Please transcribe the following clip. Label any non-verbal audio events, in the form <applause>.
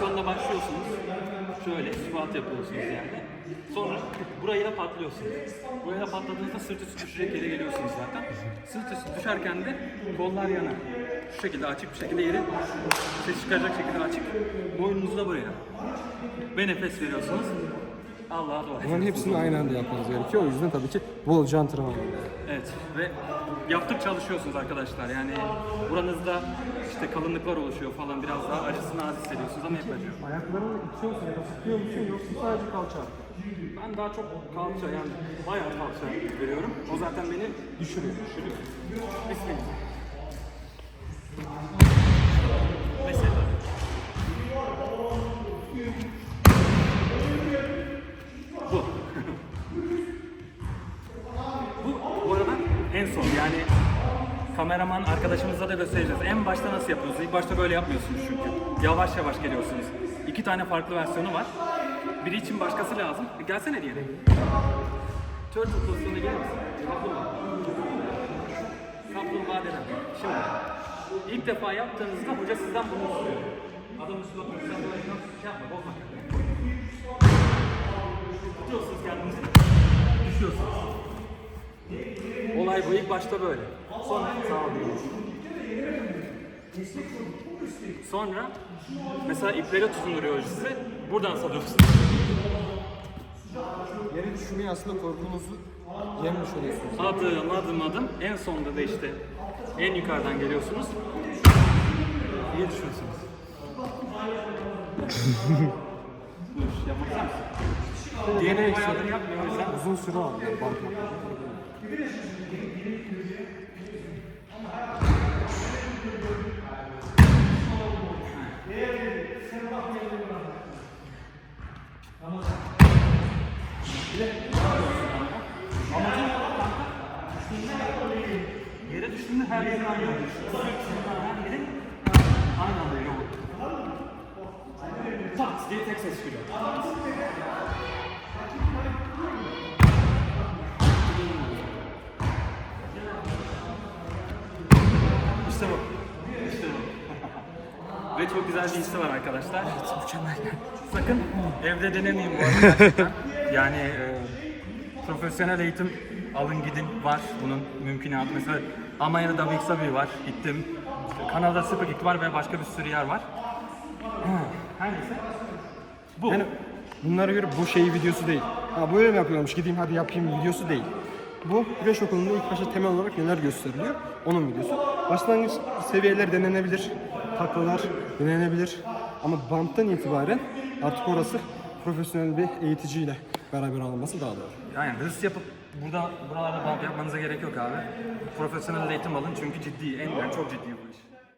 pozisyonda başlıyorsunuz. Şöyle squat yapıyorsunuz yani. Sonra burayla patlıyorsunuz. Burayla patladığınızda sırt üstü düşecek yere geliyorsunuz zaten. Sırt üstü düşerken de kollar yana. Şu şekilde açık bir şekilde yeri ses çıkaracak şekilde açık. Boynunuzu da buraya. Ve nefes veriyorsunuz. Allah'a dua Bunların hepsini aynı anda yapmanız gerekiyor. O yüzden tabii ki bolca antrenman. Evet ve yaptık çalışıyorsunuz arkadaşlar. Yani buranızda işte kalınlıklar oluşuyor falan biraz daha acısını az hissediyorsunuz ama hep acıyor. Ayaklarını itiyor musun ya da sıkıyor musun yoksa sadece kalça? Ben daha çok kalça yani bayağı kalça veriyorum. O zaten beni düşürüyor. Düşürüyor. Bismillah. Mesela. Bu. bu bu arada en son yani kameraman arkadaşımıza da göstereceğiz. En başta nasıl yapıyorsunuz? İlk başta böyle yapmıyorsunuz çünkü. Yavaş yavaş geliyorsunuz. İki tane farklı versiyonu var. Biri için başkası lazım. E, gelsene diyelim. Turtle pozisyonuna gelir misin? Kaplumbağa. Kaplumbağa denen. Şimdi ilk defa yaptığınızda hoca sizden bunu istiyor. Adam üstüne oturup sen böyle şey yapma, bozma kendini. Tutuyorsunuz kendinizi, düşüyorsunuz. Bu ilk başta böyle. Sonra sağ ol. Sonra mesela iplere tutunuruyor sizi. Buradan salıyorsunuz. Yere düşmeyi aslında korkunuzu yenmiş oluyorsunuz. Adım adım adım. En sonunda da işte en yukarıdan geliyorsunuz. İyi düşüyorsunuz. Dur, <laughs> yapmak ister misin? Diğeri yapmıyor o yüzden. Uzun süre aldı yere düştüğünde her yerin aynı düşüyor. Her yerin aynı anda yere vurdu. Tak diye tek ses çıkıyor. İşte bu. İşte bu. <laughs> Ve çok güzel bir hissi var arkadaşlar. Evet, mükemmel. Sakın evde denemeyin bu arada gerçekten. <laughs> Yani e, profesyonel eğitim alın gidin var bunun mümkünatı. Mesela Almanya'da WXW var gittim. Kanada Superkick var ve başka bir sürü yer var. Her neyse. Bu. Yani bunlara göre bu şey videosu değil. Ha böyle mi yapıyormuş gideyim hadi yapayım videosu değil. Bu güreş okulunda ilk başta temel olarak neler gösteriliyor onun videosu. Başlangıç seviyeler denenebilir, taklalar denenebilir. Ama banttan itibaren artık orası profesyonel bir eğiticiyle beraber alınması daha doğru. Yani hırs yapıp burada buralarda bump yapmanıza gerek yok abi. Profesyonel eğitim alın çünkü ciddi, en yani çok ciddi bu iş.